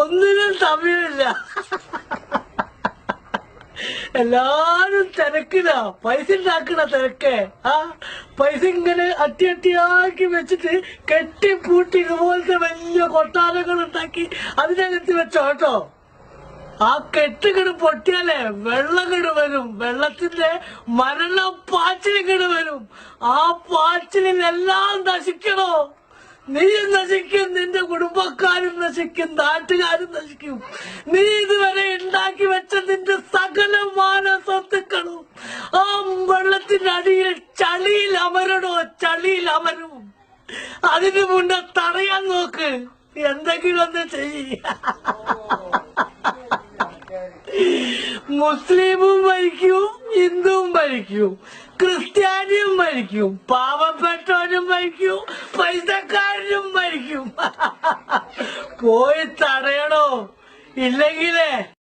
ഒന്നിനും സമയമില്ല. എല്ലാരും തിരക്കില പൈസ ഉണ്ടാക്കണ തിരക്ക്. ആ പൈസ ഇങ്ങനെ അട്ടി അട്ടിയാക്കി വെച്ചിട്ട് കെട്ടി പൂട്ടി ഇതുപോലത്തെ വലിയ കൊട്ടാരങ്ങൾ ഉണ്ടാക്കി അതിനകത്ത് വെച്ചോ കേട്ടോ. ആ കെട്ടുകിട് പൊട്ടിയാലേ വെള്ളകിട് വരും. വെള്ളത്തിന്റെ മരണ പാച്ചിലിങ്ങട് വരും. ആ പാച്ചിലിനെല്ലാം നശിക്കണോ? നീയും നശിക്കും നിന്റെ കുടുംബക്കാരും നശിക്കും നാട്ടുകാരും നശിക്കും. നീ ഇതുവരെ ഉണ്ടാക്കി വെച്ച നിന്റെ സകലമാന സ്വത്തുക്കളും ആ വെള്ളത്തിന്റെ അടിയിൽ ചളിയിൽ അമരണോ ചളിയിൽ അമരും. അതിനു മുന്നേ തടയാൻ നോക്ക് എന്തെങ്കിലും ഒന്ന് ചെയ്യ. മുസ്ലിമും ഭരിക്കും ഹിന്ദുവും ഭരിക്കും. ക്രിസ്ത്യാനിയും മരിക്കും. പാവപ്പെട്ടവനും മരിക്കും. പൈസക്കാരനും മരിക്കും. പോയി തടയണോ? ഇല്ലെങ്കിലേ.